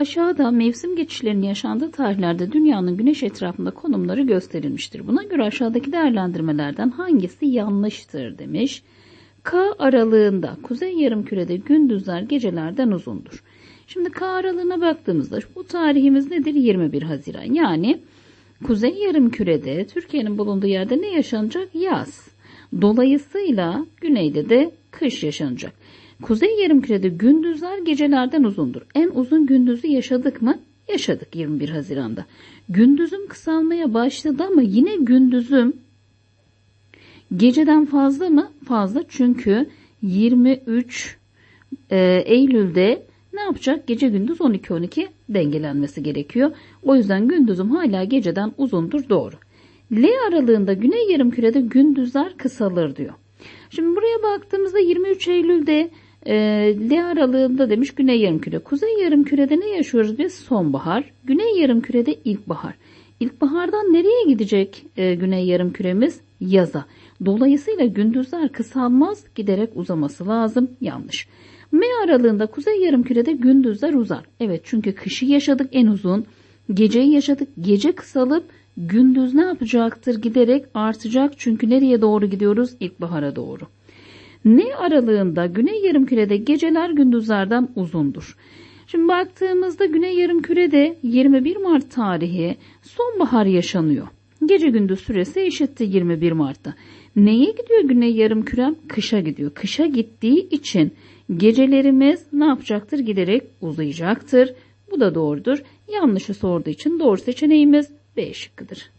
Aşağıda mevsim geçişlerinin yaşandığı tarihlerde dünyanın güneş etrafında konumları gösterilmiştir. Buna göre aşağıdaki değerlendirmelerden hangisi yanlıştır demiş. K aralığında kuzey yarımkürede gündüzler gecelerden uzundur. Şimdi K aralığına baktığımızda bu tarihimiz nedir? 21 Haziran. Yani kuzey yarımkürede Türkiye'nin bulunduğu yerde ne yaşanacak? Yaz. Dolayısıyla güneyde de kış yaşanacak. Kuzey yarımkürede gündüzler gecelerden uzundur. En uzun gündüzü yaşadık mı? Yaşadık 21 Haziran'da. Gündüzüm kısalmaya başladı ama yine gündüzüm geceden fazla mı? Fazla çünkü 23 e, Eylül'de ne yapacak? Gece gündüz 12-12 dengelenmesi gerekiyor. O yüzden gündüzüm hala geceden uzundur doğru. L aralığında güney yarımkürede gündüzler kısalır diyor. Şimdi buraya baktığımızda 23 Eylül'de e, L aralığında demiş güney yarımküre. Kuzey yarımkürede ne yaşıyoruz biz? Sonbahar. Güney yarımkürede ilkbahar. İlkbahardan nereye gidecek e, güney yarımküremiz? Yaza. Dolayısıyla gündüzler kısalmaz giderek uzaması lazım. Yanlış. M aralığında kuzey yarımkürede gündüzler uzar. Evet çünkü kışı yaşadık en uzun. Geceyi yaşadık. Gece kısalıp gündüz ne yapacaktır? Giderek artacak. Çünkü nereye doğru gidiyoruz? İlkbahara doğru. Ne aralığında güney yarımkürede geceler gündüzlerden uzundur. Şimdi baktığımızda güney yarımkürede 21 Mart tarihi sonbahar yaşanıyor. Gece gündüz süresi eşittir 21 Mart'ta. Neye gidiyor güney yarımkürem? Kışa gidiyor. Kışa gittiği için gecelerimiz ne yapacaktır? Giderek uzayacaktır. Bu da doğrudur. Yanlışı sorduğu için doğru seçeneğimiz B şıkkıdır.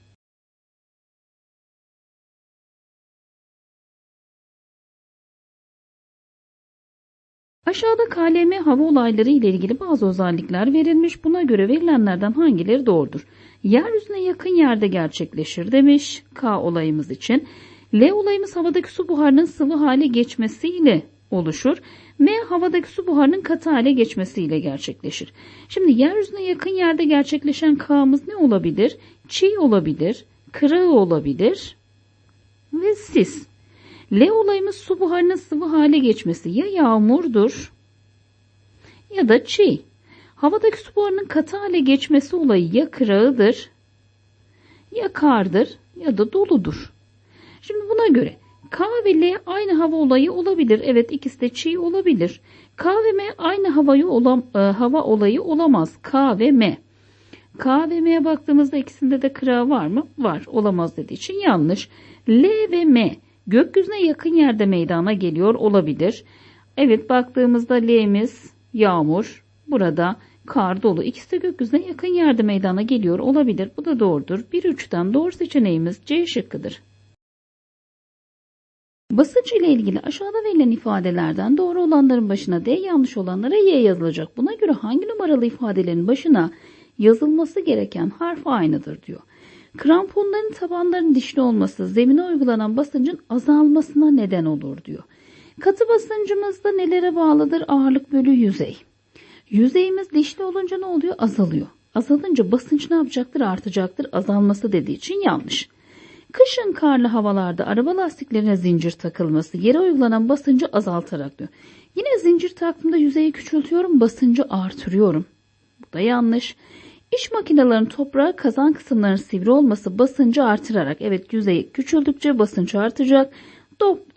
Aşağıda KLM hava olayları ile ilgili bazı özellikler verilmiş. Buna göre verilenlerden hangileri doğrudur? Yeryüzüne yakın yerde gerçekleşir demiş K olayımız için. L olayımız havadaki su buharının sıvı hale geçmesiyle oluşur. M havadaki su buharının katı hale geçmesiyle gerçekleşir. Şimdi yeryüzüne yakın yerde gerçekleşen K'mız ne olabilir? Çiğ olabilir, kırağı olabilir ve sis. L olayımız su buharının sıvı hale geçmesi ya yağmurdur ya da çiğ. Havadaki su buharının katı hale geçmesi olayı ya kırağıdır ya kardır ya da doludur. Şimdi buna göre K ve L aynı hava olayı olabilir. Evet ikisi de çiğ olabilir. K ve M aynı havayı olam, e, hava olayı olamaz. K ve M. K ve M'ye baktığımızda ikisinde de kırağı var mı? Var. Olamaz dediği için yanlış. L ve M gökyüzüne yakın yerde meydana geliyor olabilir. Evet baktığımızda L'miz yağmur. Burada kar dolu. İkisi de gökyüzüne yakın yerde meydana geliyor olabilir. Bu da doğrudur. 1-3'ten doğru seçeneğimiz C şıkkıdır. Basınç ile ilgili aşağıda verilen ifadelerden doğru olanların başına D, yanlış olanlara Y yazılacak. Buna göre hangi numaralı ifadelerin başına yazılması gereken harf aynıdır diyor. Kramponların tabanlarının dişli olması zemine uygulanan basıncın azalmasına neden olur diyor. Katı basıncımızda nelere bağlıdır? Ağırlık bölü yüzey. Yüzeyimiz dişli olunca ne oluyor? Azalıyor. Azalınca basınç ne yapacaktır? Artacaktır. Azalması dediği için yanlış. Kışın karlı havalarda araba lastiklerine zincir takılması yere uygulanan basıncı azaltarak diyor. Yine zincir taktığımda yüzeyi küçültüyorum, basıncı artırıyorum. Bu da yanlış. İş makinelerinin toprağa kazan kısımlarının sivri olması basıncı artırarak evet yüzeyi küçüldükçe basınç artacak.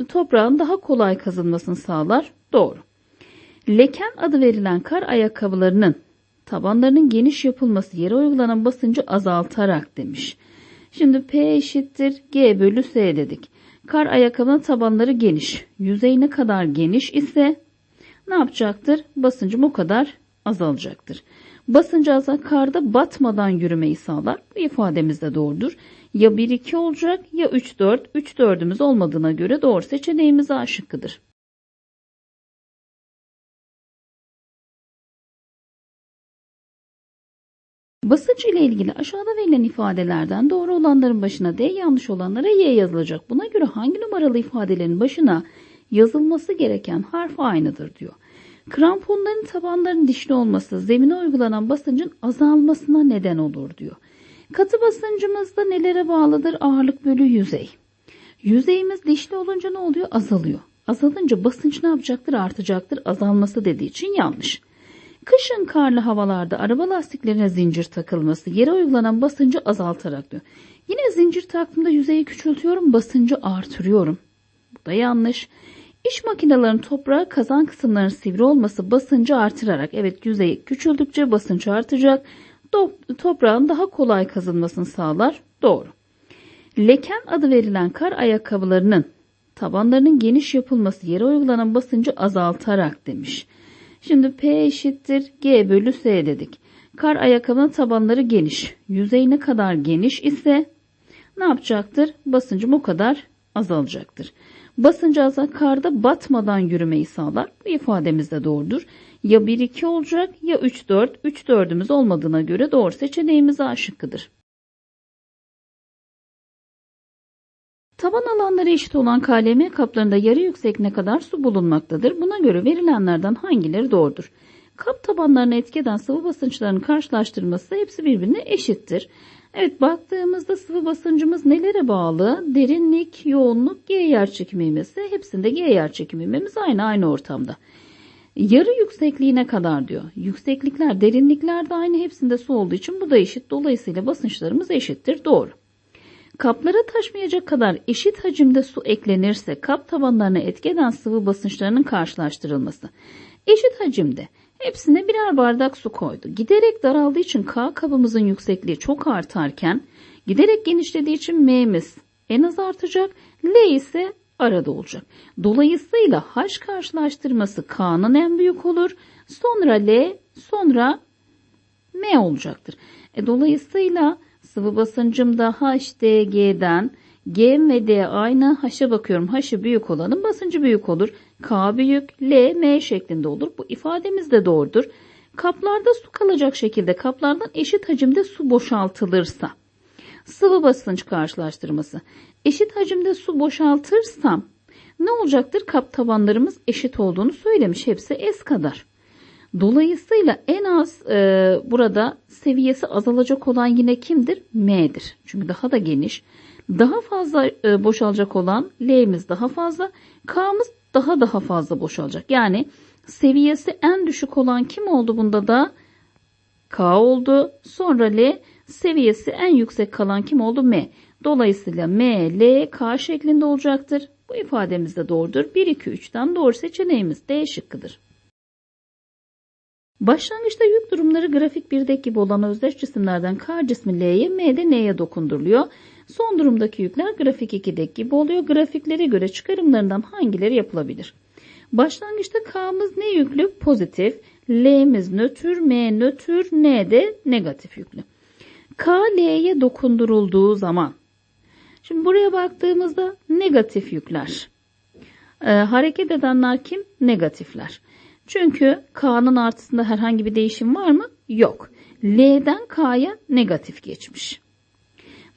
Toprağın daha kolay kazınmasını sağlar. Doğru. Leken adı verilen kar ayakkabılarının tabanlarının geniş yapılması yere uygulanan basıncı azaltarak demiş. Şimdi P eşittir G bölü S dedik. Kar ayakkabının tabanları geniş. Yüzey ne kadar geniş ise ne yapacaktır? Basıncım o kadar azalacaktır. Basıncı azal karda batmadan yürümeyi sağlar. Bu ifademiz de doğrudur. Ya 1-2 olacak ya 3-4. 3-4'ümüz olmadığına göre doğru seçeneğimiz A şıkkıdır. Basınç ile ilgili aşağıda verilen ifadelerden doğru olanların başına D, yanlış olanlara Y yazılacak. Buna göre hangi numaralı ifadelerin başına yazılması gereken harf aynıdır diyor. Kramponların tabanlarının dişli olması zemine uygulanan basıncın azalmasına neden olur diyor. Katı basıncımızda nelere bağlıdır? Ağırlık bölü yüzey. Yüzeyimiz dişli olunca ne oluyor? Azalıyor. Azalınca basınç ne yapacaktır? Artacaktır. Azalması dediği için yanlış. Kışın karlı havalarda araba lastiklerine zincir takılması yere uygulanan basıncı azaltarak diyor. Yine zincir taktığımda yüzeyi küçültüyorum, basıncı artırıyorum. Bu da yanlış. İş makinelerinin toprağa kazan kısımlarının sivri olması basıncı artırarak evet yüzeyi küçüldükçe basınç artacak. Toprağın daha kolay kazınmasını sağlar. Doğru. Leken adı verilen kar ayakkabılarının tabanlarının geniş yapılması yere uygulanan basıncı azaltarak demiş. Şimdi P eşittir G bölü S dedik. Kar ayakkabının tabanları geniş. Yüzey ne kadar geniş ise ne yapacaktır? Basıncım o kadar azalacaktır. Basıncı azal karda batmadan yürümeyi sağlar. Bu ifademiz de doğrudur. Ya 1-2 olacak ya 3-4. 3-4'ümüz olmadığına göre doğru seçeneğimiz A şıkkıdır. Taban alanları eşit olan KLM kaplarında yarı yüksekliğine kadar su bulunmaktadır. Buna göre verilenlerden hangileri doğrudur? Kap tabanlarına etki eden sıvı basınçlarının karşılaştırması hepsi birbirine eşittir. Evet baktığımızda sıvı basıncımız nelere bağlı? Derinlik, yoğunluk, G yer çekimi ivmesi. Hepsinde G yer çekimi ivmemiz aynı aynı ortamda. Yarı yüksekliğine kadar diyor. Yükseklikler, derinlikler de aynı hepsinde su olduğu için bu da eşit. Dolayısıyla basınçlarımız eşittir. Doğru. Kaplara taşmayacak kadar eşit hacimde su eklenirse kap tabanlarına etki eden sıvı basınçlarının karşılaştırılması. Eşit hacimde hepsine birer bardak su koydu. Giderek daraldığı için K kabımızın yüksekliği çok artarken giderek genişlediği için M'miz en az artacak. L ise arada olacak. Dolayısıyla H karşılaştırması K'nın en büyük olur. Sonra L sonra M olacaktır. E, dolayısıyla Sıvı basıncım da HDG'den G ve D aynı H'a bakıyorum. H'ı büyük olanın basıncı büyük olur. K büyük, L, M şeklinde olur. Bu ifademiz de doğrudur. Kaplarda su kalacak şekilde kaplardan eşit hacimde su boşaltılırsa. Sıvı basınç karşılaştırması. Eşit hacimde su boşaltırsam ne olacaktır? Kap tabanlarımız eşit olduğunu söylemiş. Hepsi S kadar. Dolayısıyla en az e, burada seviyesi azalacak olan yine kimdir? M'dir. Çünkü daha da geniş. Daha fazla e, boşalacak olan L'miz daha fazla. K'mız daha daha fazla boşalacak. Yani seviyesi en düşük olan kim oldu bunda da? K oldu. Sonra L seviyesi en yüksek kalan kim oldu? M. Dolayısıyla M, L, K şeklinde olacaktır. Bu ifademiz de doğrudur. 1, 2, 3'ten doğru seçeneğimiz D şıkkıdır. Başlangıçta yük durumları grafik 1'deki gibi olan özdeş cisimlerden K cismi L'ye, M'de N'ye dokunduruluyor. Son durumdaki yükler grafik 2'deki gibi oluyor. Grafiklere göre çıkarımlarından hangileri yapılabilir? Başlangıçta K'mız ne yüklü? Pozitif. L'miz nötr, M nötr, N de negatif yüklü. K L'ye dokundurulduğu zaman Şimdi buraya baktığımızda negatif yükler. Ee, hareket edenler kim? Negatifler. Çünkü K'nın artısında herhangi bir değişim var mı? Yok. L'den K'ya negatif geçmiş.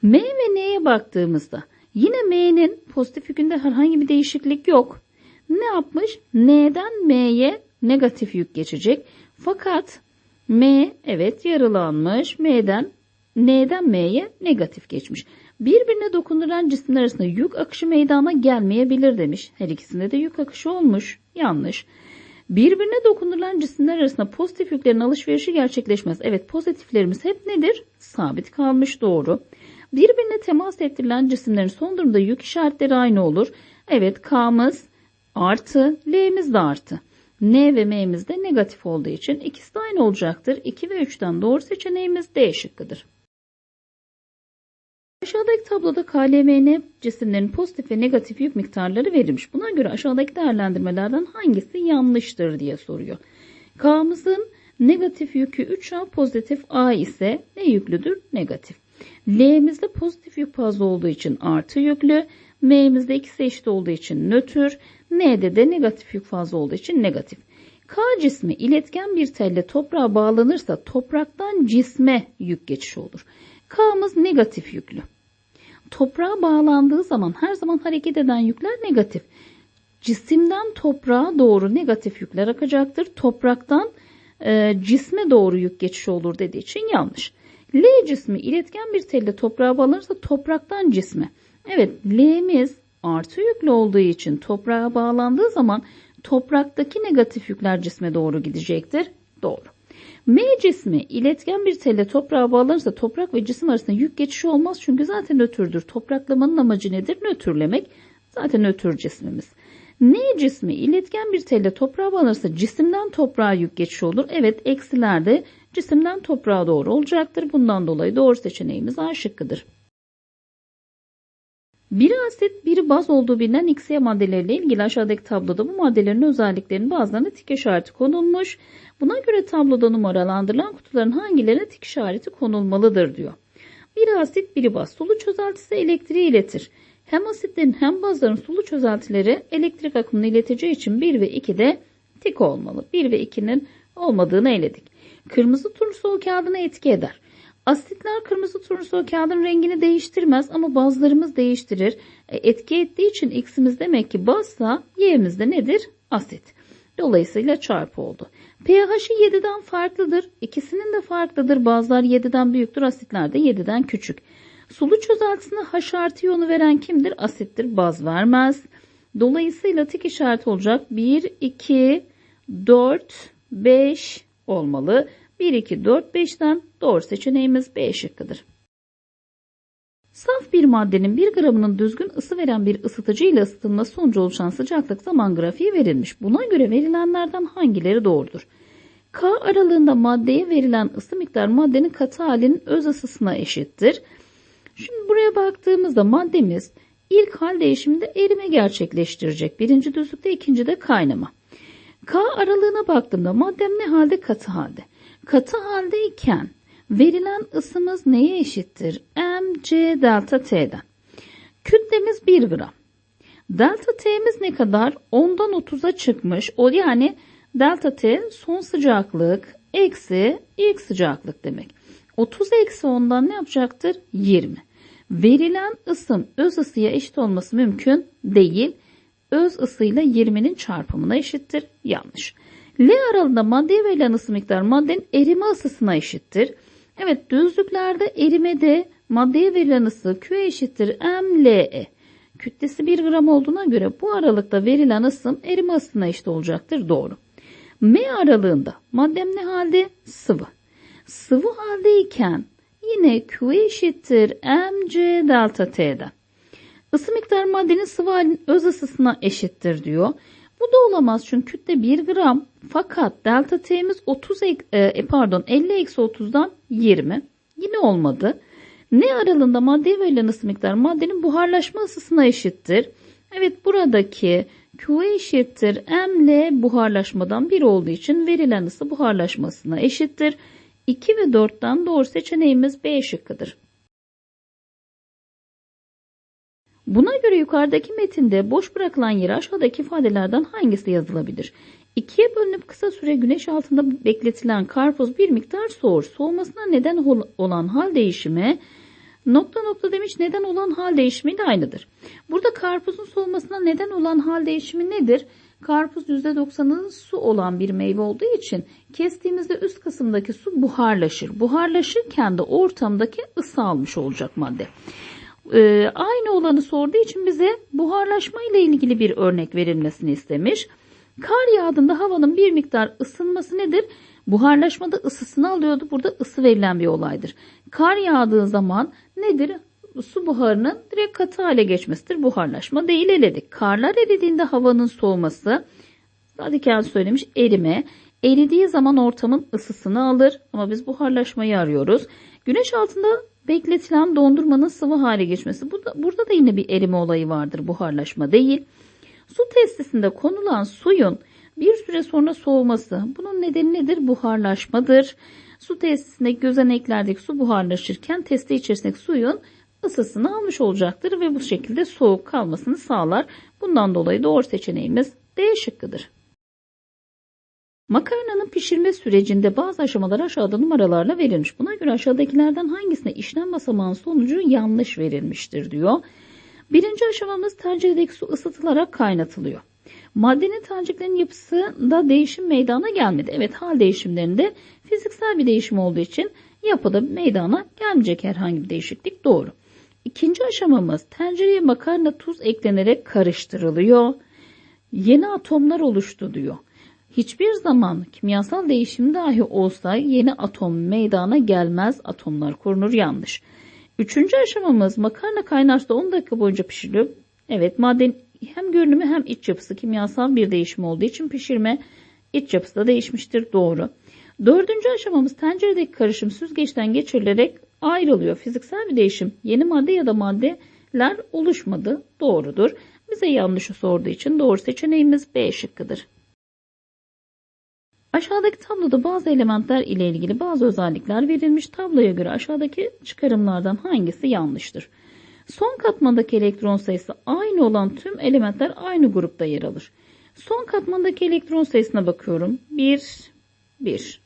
M ve N'ye baktığımızda yine M'nin pozitif yükünde herhangi bir değişiklik yok. Ne yapmış? N'den M'ye negatif yük geçecek. Fakat M evet yarılanmış. M'den N'den M'ye negatif geçmiş. Birbirine dokunduran cisimler arasında yük akışı meydana gelmeyebilir demiş. Her ikisinde de yük akışı olmuş. Yanlış. Birbirine dokunulan cisimler arasında pozitif yüklerin alışverişi gerçekleşmez. Evet pozitiflerimiz hep nedir? Sabit kalmış doğru. Birbirine temas ettirilen cisimlerin son durumda yük işaretleri aynı olur. Evet K'mız artı, L'miz de artı. N ve M'miz de negatif olduğu için ikisi de aynı olacaktır. 2 ve 3'ten doğru seçeneğimiz D şıkkıdır. Aşağıdaki tabloda KLMN cisimlerin pozitif ve negatif yük miktarları verilmiş. Buna göre aşağıdaki değerlendirmelerden hangisi yanlıştır diye soruyor. K'mızın negatif yükü 3A pozitif A ise ne yüklüdür? Negatif. L'mizde pozitif yük fazla olduğu için artı yüklü. M'mizde ikisi eşit olduğu için nötr. N'de de negatif yük fazla olduğu için negatif. K cismi iletken bir telle toprağa bağlanırsa topraktan cisme yük geçişi olur. K'mız negatif yüklü. Toprağa bağlandığı zaman her zaman hareket eden yükler negatif. Cisimden toprağa doğru negatif yükler akacaktır. Topraktan e, cisme doğru yük geçişi olur dediği için yanlış. L cismi iletken bir telle toprağa bağlanırsa topraktan cisme. Evet L'miz artı yüklü olduğu için toprağa bağlandığı zaman topraktaki negatif yükler cisme doğru gidecektir. Doğru. M cismi iletken bir telle toprağa bağlanırsa toprak ve cisim arasında yük geçişi olmaz çünkü zaten nötrdür. Topraklamanın amacı nedir? Nötrlemek. Zaten nötr cismimiz. N cismi iletken bir telle toprağa bağlanırsa cisimden toprağa yük geçişi olur. Evet eksilerde cisimden toprağa doğru olacaktır. Bundan dolayı doğru seçeneğimiz A şıkkıdır. Biri asit, biri baz olduğu bilinen XY maddeleriyle ilgili aşağıdaki tabloda bu maddelerin özelliklerinin bazılarına tik işareti konulmuş. Buna göre tabloda numaralandırılan kutuların hangilerine tik işareti konulmalıdır diyor. Biri asit, biri baz. Sulu çözeltisi elektriği iletir. Hem asitlerin hem bazların sulu çözeltileri elektrik akımını ileteceği için 1 ve 2 de tik olmalı. 1 ve 2'nin olmadığını eledik. Kırmızı turnusol kağıdına etki eder. Asitler kırmızı turnusol kağıdın rengini değiştirmez ama bazlarımız değiştirir. E, etki ettiği için x'imiz demek ki bazsa y'miz de nedir? Asit. Dolayısıyla çarpı oldu. pH'i 7'den farklıdır. İkisinin de farklıdır. Bazılar 7'den büyüktür, asitler de 7'den küçük. Sulu çözeltisine H artı iyonu veren kimdir? Asittir. Baz vermez. Dolayısıyla tik işareti olacak. 1, 2, 4, 5 olmalı. 1, 2, 4, 5'ten doğru seçeneğimiz B şıkkıdır. Saf bir maddenin 1 gramının düzgün ısı veren bir ısıtıcı ile ısıtılması sonucu oluşan sıcaklık zaman grafiği verilmiş. Buna göre verilenlerden hangileri doğrudur? K aralığında maddeye verilen ısı miktarı maddenin katı halinin öz ısısına eşittir. Şimdi buraya baktığımızda maddemiz ilk hal değişiminde erime gerçekleştirecek. Birinci düzlükte ikinci de kaynama. K aralığına baktığımda maddem ne halde? Katı halde. Katı haldeyken verilen ısımız neye eşittir? mc delta t'den. Kütlemiz 1 gram. Delta t'miz ne kadar? 10'dan 30'a çıkmış. O yani delta t son sıcaklık eksi ilk sıcaklık demek. 30 eksi 10'dan ne yapacaktır? 20. Verilen ısım öz ısıya eşit olması mümkün değil. Öz ısıyla 20'nin çarpımına eşittir. Yanlış. L aralığında maddeye verilen ısı miktarı maddenin erime ısısına eşittir. Evet düzlüklerde erimede maddeye verilen ısı Q eşittir MLE. Kütlesi 1 gram olduğuna göre bu aralıkta verilen ısım erime ısısına eşit olacaktır. Doğru. M aralığında maddem ne halde? Sıvı. Sıvı haldeyken yine Q eşittir mc delta t'den. Isı miktarı maddenin sıvı halinin öz ısısına eşittir diyor. Bu da olamaz çünkü kütle 1 gram fakat delta t'miz 30 e, pardon 50 eksi 30'dan 20. Yine olmadı. Ne aralığında maddeye verilen ısı miktarı maddenin buharlaşma ısısına eşittir. Evet buradaki Q eşittir M buharlaşmadan 1 olduğu için verilen ısı buharlaşmasına eşittir. 2 ve 4'ten doğru seçeneğimiz B şıkkıdır. Buna göre yukarıdaki metinde boş bırakılan yere aşağıdaki ifadelerden hangisi yazılabilir? İkiye bölünüp kısa süre güneş altında bekletilen karpuz bir miktar soğur. Soğumasına neden olan hal değişimi nokta nokta demiş neden olan hal değişimiyle aynıdır. Burada karpuzun soğumasına neden olan hal değişimi nedir? Karpuz %90'ın su olan bir meyve olduğu için kestiğimizde üst kısımdaki su buharlaşır. Buharlaşırken de ortamdaki ısı almış olacak madde. Ee, aynı olanı sorduğu için bize buharlaşma ile ilgili bir örnek verilmesini istemiş. Kar yağdığında havanın bir miktar ısınması nedir? Buharlaşmada ısısını alıyordu. Burada ısı verilen bir olaydır. Kar yağdığı zaman nedir? Su buharının direkt katı hale geçmesidir. Buharlaşma değil eledik. Karlar eridiğinde havanın soğuması zaten söylemiş erime. Eridiği zaman ortamın ısısını alır ama biz buharlaşmayı arıyoruz. Güneş altında bekletilen dondurmanın sıvı hale geçmesi. Burada, burada da yine bir erime olayı vardır. Buharlaşma değil. Su testisinde konulan suyun bir süre sonra soğuması. Bunun nedeni nedir? Buharlaşmadır. Su testisindeki gözeneklerdeki su buharlaşırken testi içerisindeki suyun ısısını almış olacaktır ve bu şekilde soğuk kalmasını sağlar. Bundan dolayı doğru seçeneğimiz D şıkkıdır. Makarnanın pişirme sürecinde bazı aşamalar aşağıda numaralarla verilmiş. Buna göre aşağıdakilerden hangisine işlem basamağın sonucu yanlış verilmiştir diyor. Birinci aşamamız tenceredeki su ısıtılarak kaynatılıyor. Maddenin taneciklerin yapısında değişim meydana gelmedi. Evet hal değişimlerinde fiziksel bir değişim olduğu için yapıda meydana gelmeyecek herhangi bir değişiklik doğru. İkinci aşamamız tencereye makarna tuz eklenerek karıştırılıyor. Yeni atomlar oluştu diyor. Hiçbir zaman kimyasal değişim dahi olsa yeni atom meydana gelmez. Atomlar korunur yanlış. Üçüncü aşamamız makarna kaynarsa 10 dakika boyunca pişiriliyor. Evet maddenin hem görünümü hem iç yapısı kimyasal bir değişim olduğu için pişirme iç yapısı da değişmiştir. Doğru. Dördüncü aşamamız tenceredeki karışım süzgeçten geçirilerek ayrılıyor. Fiziksel bir değişim yeni madde ya da maddeler oluşmadı. Doğrudur. Bize yanlışı sorduğu için doğru seçeneğimiz B şıkkıdır. Aşağıdaki tabloda bazı elementler ile ilgili bazı özellikler verilmiş. Tabloya göre aşağıdaki çıkarımlardan hangisi yanlıştır? Son katmandaki elektron sayısı aynı olan tüm elementler aynı grupta yer alır. Son katmandaki elektron sayısına bakıyorum. 1, 1.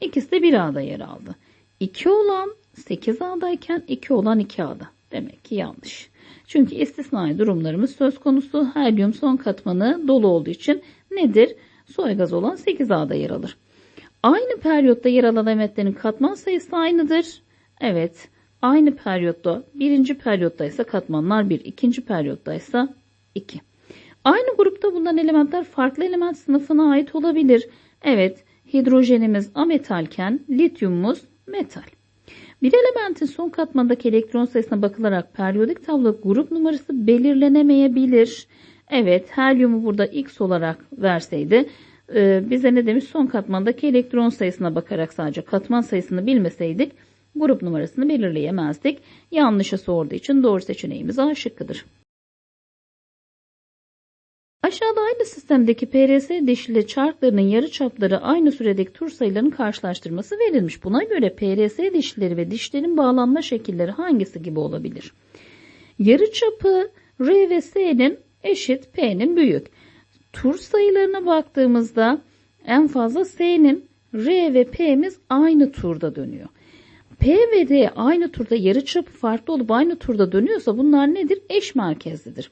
İkisi de 1A'da yer aldı. 2 olan 8A'dayken 2 olan 2A'da. Demek ki yanlış. Çünkü istisnai durumlarımız söz konusu. Helyum son katmanı dolu olduğu için nedir? Soy gaz olan 8A'da yer alır. Aynı periyotta yer alan elementlerin katman sayısı aynıdır. Evet. Aynı periyotta birinci periyotta ise katmanlar 1, ikinci periyotta ise 2. Aynı grupta bulunan elementler farklı element sınıfına ait olabilir. Evet, hidrojenimiz ametalken lityumumuz metal. Bir elementin son katmandaki elektron sayısına bakılarak periyodik tablo grup numarası belirlenemeyebilir. Evet, helyumu burada x olarak verseydi e, bize ne demiş? Son katmandaki elektron sayısına bakarak sadece katman sayısını bilmeseydik grup numarasını belirleyemezdik. Yanlışı sorduğu için doğru seçeneğimiz A şıkkıdır. Aşağıda aynı sistemdeki PRS dişli çarklarının yarıçapları aynı süredeki tur sayılarının karşılaştırması verilmiş. Buna göre PRS dişlileri ve dişlerin bağlanma şekilleri hangisi gibi olabilir? Yarıçapı R ve S'nin eşit P'nin büyük. Tur sayılarına baktığımızda en fazla S'nin R ve P'miz aynı turda dönüyor. P ve R aynı turda yarıçapı farklı olup aynı turda dönüyorsa bunlar nedir? Eş merkezlidir.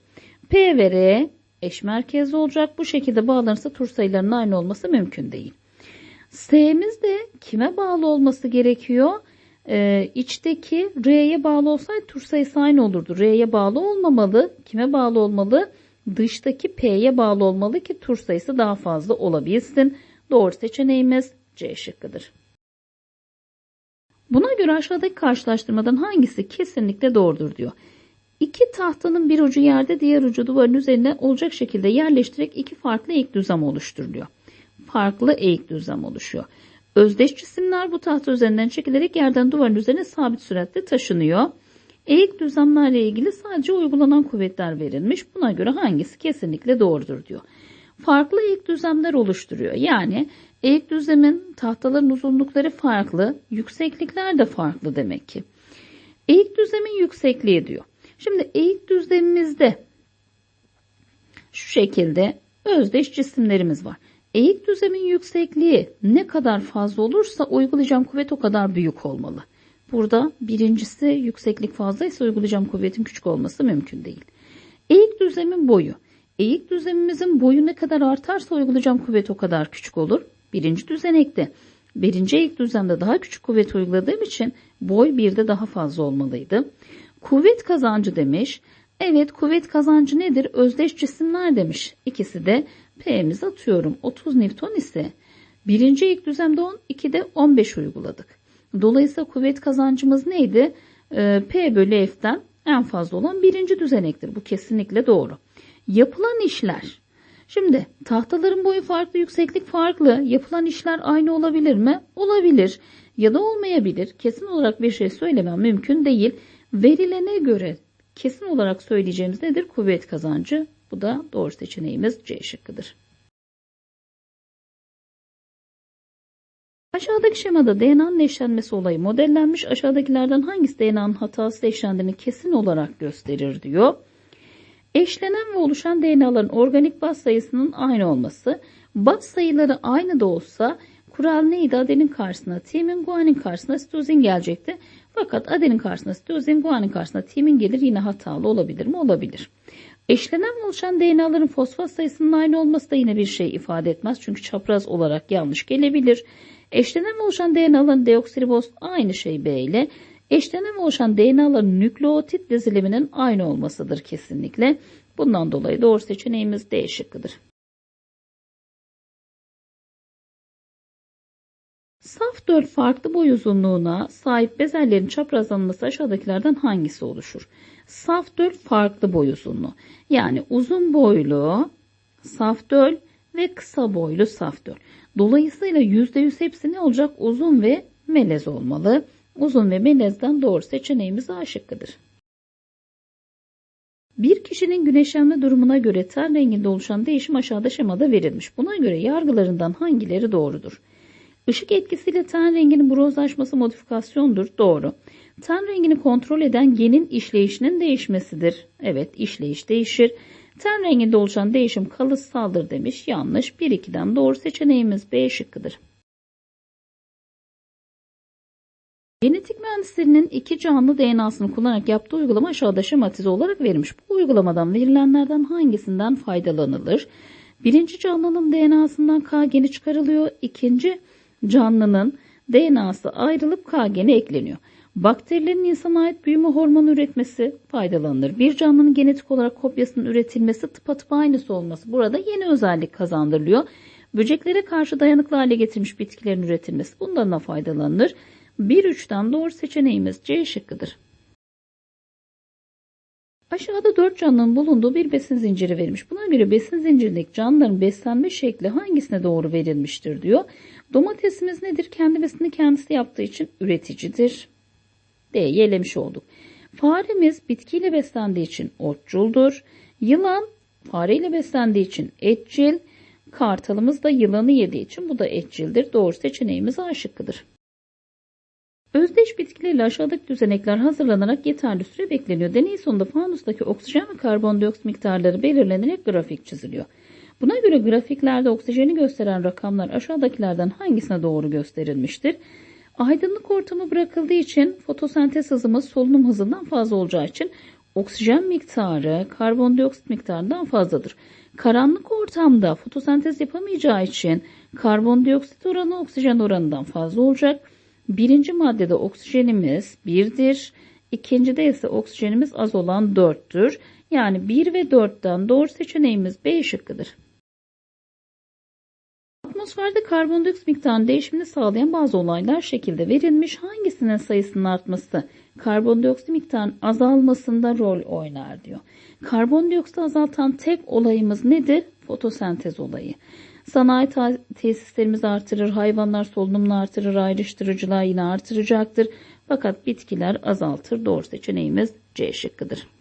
P ve R eş merkezli olacak. Bu şekilde bağlanırsa tur sayılarının aynı olması mümkün değil. S'miz de kime bağlı olması gerekiyor? Ee, içteki R'ye bağlı olsaydı tur sayısı aynı olurdu. R'ye bağlı olmamalı. Kime bağlı olmalı? Dıştaki P'ye bağlı olmalı ki tur sayısı daha fazla olabilsin. Doğru seçeneğimiz C şıkkıdır. Buna göre aşağıdaki karşılaştırmadan hangisi kesinlikle doğrudur diyor. İki tahtanın bir ucu yerde diğer ucu duvarın üzerine olacak şekilde yerleştirerek iki farklı eğik düzlem oluşturuluyor. Farklı eğik düzlem oluşuyor. Özdeş cisimler bu tahta üzerinden çekilerek yerden duvarın üzerine sabit süratle taşınıyor. Eğik düzlemlerle ilgili sadece uygulanan kuvvetler verilmiş. Buna göre hangisi kesinlikle doğrudur diyor. Farklı eğik düzlemler oluşturuyor. Yani eğik düzlemin tahtaların uzunlukları farklı, yükseklikler de farklı demek ki. Eğik düzlemin yüksekliği diyor. Şimdi eğik düzlemimizde şu şekilde özdeş cisimlerimiz var. Eğik düzlemin yüksekliği ne kadar fazla olursa uygulayacağım kuvvet o kadar büyük olmalı. Burada birincisi yükseklik fazlaysa uygulayacağım kuvvetin küçük olması mümkün değil. Eğik düzlemin boyu. Eğik düzlemimizin boyu ne kadar artarsa uygulayacağım kuvvet o kadar küçük olur. Birinci düzenekte. Birinci eğik düzlemde daha küçük kuvvet uyguladığım için boy bir de daha fazla olmalıydı. Kuvvet kazancı demiş. Evet kuvvet kazancı nedir? Özdeş cisimler demiş. İkisi de P'miz atıyorum. 30 Newton ise birinci ilk düzlemde 10, 2'de 15 uyguladık. Dolayısıyla kuvvet kazancımız neydi? Ee, P bölü F'den en fazla olan birinci düzenektir. Bu kesinlikle doğru. Yapılan işler. Şimdi tahtaların boyu farklı, yükseklik farklı. Yapılan işler aynı olabilir mi? Olabilir. Ya da olmayabilir. Kesin olarak bir şey söylemem mümkün değil. Verilene göre kesin olarak söyleyeceğimiz nedir? Kuvvet kazancı. Bu da doğru seçeneğimiz C şıkkıdır. Aşağıdaki şemada DNA'nın eşlenmesi olayı modellenmiş. Aşağıdakilerden hangisi DNA'nın hatası eşlendiğini kesin olarak gösterir diyor. Eşlenen ve oluşan DNA'ların organik baz sayısının aynı olması. Baz sayıları aynı da olsa kural neydi? Adenin karşısına timin, guanin karşısına sitozin gelecekti. Fakat adenin karşısına sitozin, guanin karşısına timin gelir. Yine hatalı olabilir mi? Olabilir. Eşlenen ve oluşan DNA'ların fosfat sayısının aynı olması da yine bir şey ifade etmez. Çünkü çapraz olarak yanlış gelebilir. Eşlenen ve oluşan DNA'ların deoksiriboz aynı şey B ile. Eşlenen ve oluşan DNA'ların nükleotit diziliminin aynı olmasıdır kesinlikle. Bundan dolayı doğru seçeneğimiz D şıkkıdır. Saf 4 farklı boy uzunluğuna sahip bezelyerin çaprazlanması aşağıdakilerden hangisi oluşur? Saf 4 farklı boy uzunluğu. Yani uzun boylu saf döl ve kısa boylu saf döl. Dolayısıyla %100 hepsi ne olacak? Uzun ve melez olmalı. Uzun ve melezden doğru seçeneğimiz A şıkkıdır. Bir kişinin güneşlenme durumuna göre ten renginde oluşan değişim aşağıda şemada verilmiş. Buna göre yargılarından hangileri doğrudur? Işık etkisiyle ten renginin bronzlaşması modifikasyondur. Doğru. Ten rengini kontrol eden genin işleyişinin değişmesidir. Evet işleyiş değişir. Ten renginde oluşan değişim kalıtsaldır demiş. Yanlış. 1-2'den doğru seçeneğimiz B şıkkıdır. Genetik mühendislerinin iki canlı DNA'sını kullanarak yaptığı uygulama aşağıda şematize olarak verilmiş. Bu uygulamadan verilenlerden hangisinden faydalanılır? Birinci canlının DNA'sından K geni çıkarılıyor. İkinci canlının DNA'sı ayrılıp K geni ekleniyor. Bakterilerin insana ait büyüme hormonu üretmesi faydalanılır. Bir canlının genetik olarak kopyasının üretilmesi tıpatıp aynısı olması burada yeni özellik kazandırılıyor. Böceklere karşı dayanıklı hale getirmiş bitkilerin üretilmesi bundan da faydalanılır. 1-3'ten doğru seçeneğimiz C şıkkıdır. Aşağıda 4 canlının bulunduğu bir besin zinciri verilmiş. Buna göre besin zincirindeki canlıların beslenme şekli hangisine doğru verilmiştir diyor. Domatesimiz nedir? Kendi besinini kendisi yaptığı için üreticidir. D'yi elemiş olduk. Faremiz bitkiyle beslendiği için otçuldur. Yılan fareyle beslendiği için etçil. Kartalımız da yılanı yediği için bu da etçildir. Doğru seçeneğimiz A şıkkıdır. Özdeş bitkilerle aşağıdaki düzenekler hazırlanarak yeterli süre bekleniyor. Deney sonunda fanustaki oksijen ve karbondioksit miktarları belirlenerek grafik çiziliyor. Buna göre grafiklerde oksijeni gösteren rakamlar aşağıdakilerden hangisine doğru gösterilmiştir? Aydınlık ortamı bırakıldığı için fotosentez hızımız solunum hızından fazla olacağı için oksijen miktarı karbondioksit miktarından fazladır. Karanlık ortamda fotosentez yapamayacağı için karbondioksit oranı oksijen oranından fazla olacak. Birinci maddede oksijenimiz 1'dir. İkincide ise oksijenimiz az olan 4'tür. Yani 1 ve 4'ten doğru seçeneğimiz B şıkkıdır. Atmosferde karbondioksit miktarının değişimini sağlayan bazı olaylar şekilde verilmiş. Hangisinin sayısının artması karbondioksit miktarının azalmasında rol oynar diyor. Karbondioksit azaltan tek olayımız nedir? Fotosentez olayı. Sanayi tesislerimizi artırır, hayvanlar solunumunu artırır, ayrıştırıcılar yine artıracaktır. Fakat bitkiler azaltır. Doğru seçeneğimiz C şıkkıdır.